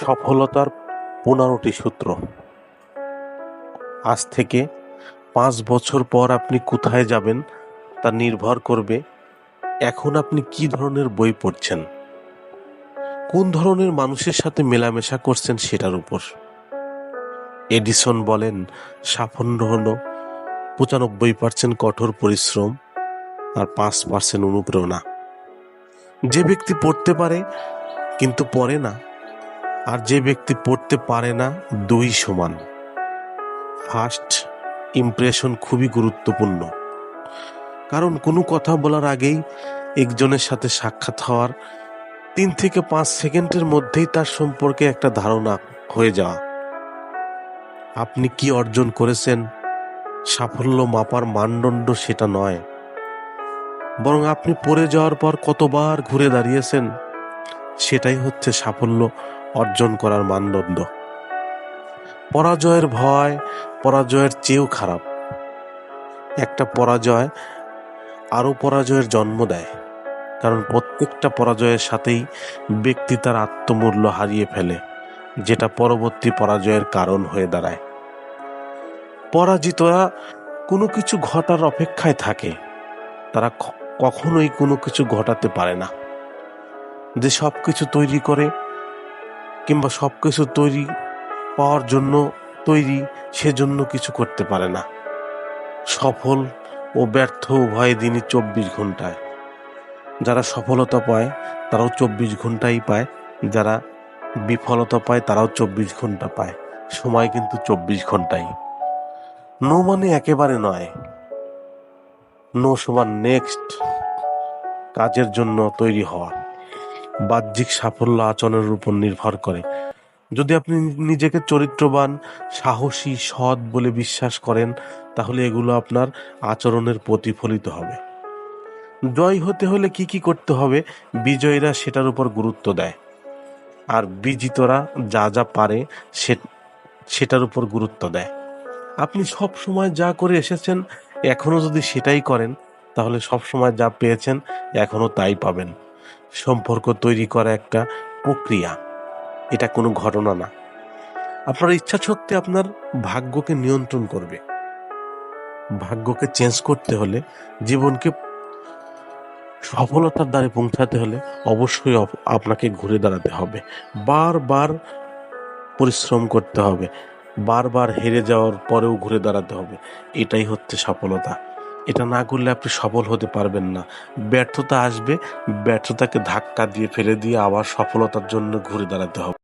সফলতার পনেরোটি সূত্র। আজ থেকে পাঁচ বছর পর আপনি কোথায় যাবেন তা নির্ভর করবে এখন আপনি কি ধরনের বই পড়ছেন। কোন ধরনের মানুষের সাথে মেলামেশা করছেন সেটার উপর। এডিসন বলেন, সাফল্য হলো পঁচানব্বই পার্সেন্ট কঠোর পরিশ্রম আর পাঁচ পার্সেন্ট অনুপ্রেরণা। যে ব্যক্তি পড়তে পারে, কিন্তু পড়ে না আর যে ব্যক্তি পড়তে পারে না, দুই সমান। ফার্স্ট ইমপ্রেশন খুবই গুরুত্বপূর্ণ। কারণ কোনো কথা বলার আগেই একজনের সাথে সাক্ষাৎ হওয়ার তিন থেকে পাঁচ সেকেন্ডের মধ্যেই তার সম্পর্কে একটা ধারণা হয়ে যাওয়া। আপনি কি অর্জন করেছেন? সাফল্য মাপার মানদণ্ড সেটা নয়। বরং আপনি পড়ে যাওয়ার পর কতবার ঘুরে দাঁড়িয়েছেন, সেটাই হচ্ছে সাফল্য। অর্জন করার মানদণ্ড। পরাজয়ের ভয়, পরাজয়ের চেয়েও খারাপ। একটা পরাজয় আরও পরাজয়ের জন্ম দেয়, কারণ প্রত্যেকটা পরাজয়ের সাথেই ব্যক্তি তার আত্মমূল্য হারিয়ে ফেলে, যেটা পরবর্তী পরাজয়ের কারণ হয়ে দাঁড়ায়। পরাজিতরা কোনো কিছু ঘটার অপেক্ষায় থাকে, তারা কখনোই কোনো কিছু ঘটাতে পারে না। যে সব কিছু তৈরি করে কিংবা সব কিছু তৈরি পাওয়ার জন্য তৈরি সেজন্য কিছু করতে পারে না। সফল ও ব্যর্থ উভয় দিনই চব্বিশ ঘন্টায় যারা সফলতা পায়, তারাও চব্বিশ ঘন্টাই পায়। যারা বিফলতা পায়, তারাও চব্বিশ ঘণ্টা পায়। সময় কিন্তু চব্বিশ ঘন্টাই নো মানে একেবারে নয়। নো সমান নেক্সট কাজের জন্য তৈরি হওয়া বাহ্যিক সাফল্য আচরণের উপর নির্ভর করে। যদি আপনি নিজেকে চরিত্রবান, সাহসী, সৎ বলে বিশ্বাস করেন, তাহলে এগুলো আপনার আচরণের প্রতিফলিত হবে। জয় হতে হলে কি কি করতে হবে, বিজয়ীরা সেটার উপর গুরুত্ব দেয়। আর বিজিতরা যা যা পারে সে- সেটার উপর গুরুত্ব দেয়। আপনি সব সময় যা করে এসেছেন, এখনও যদি সেটাই করেন, তাহলে সব সময় যা পেয়েছেন, এখনও তাই পাবেন। সম্পর্ক তৈরি করা একটা প্রক্রিয়া। এটা কোনো ঘটনা না। আপনার ইচ্ছা শক্তি আপনার ভাগ্যকে নিয়ন্ত্রণ করবে। ভাগ্যকে চেঞ্জ করতে হলে, জীবনকে সফলতার দ্বারে পৌঁছাতে হলে অবশ্যই আপনাকে ঘুরে দাঁড়াতে হবে। বারবার পরিশ্রম করতে হবে। বারবার হেরে যাওয়ার পরেও ঘুরে দাঁড়াতে হবে। এটাই হচ্ছে সফলতা। এটা না করলে আপনি সফল হতে পারবেন না। ব্যর্থতা আসবে, ব্যর্থতাকে ধাক্কা দিয়ে, ফেলে দিয়ে আবার সফলতার জন্য ঘুরে দাঁড়াতে হবে।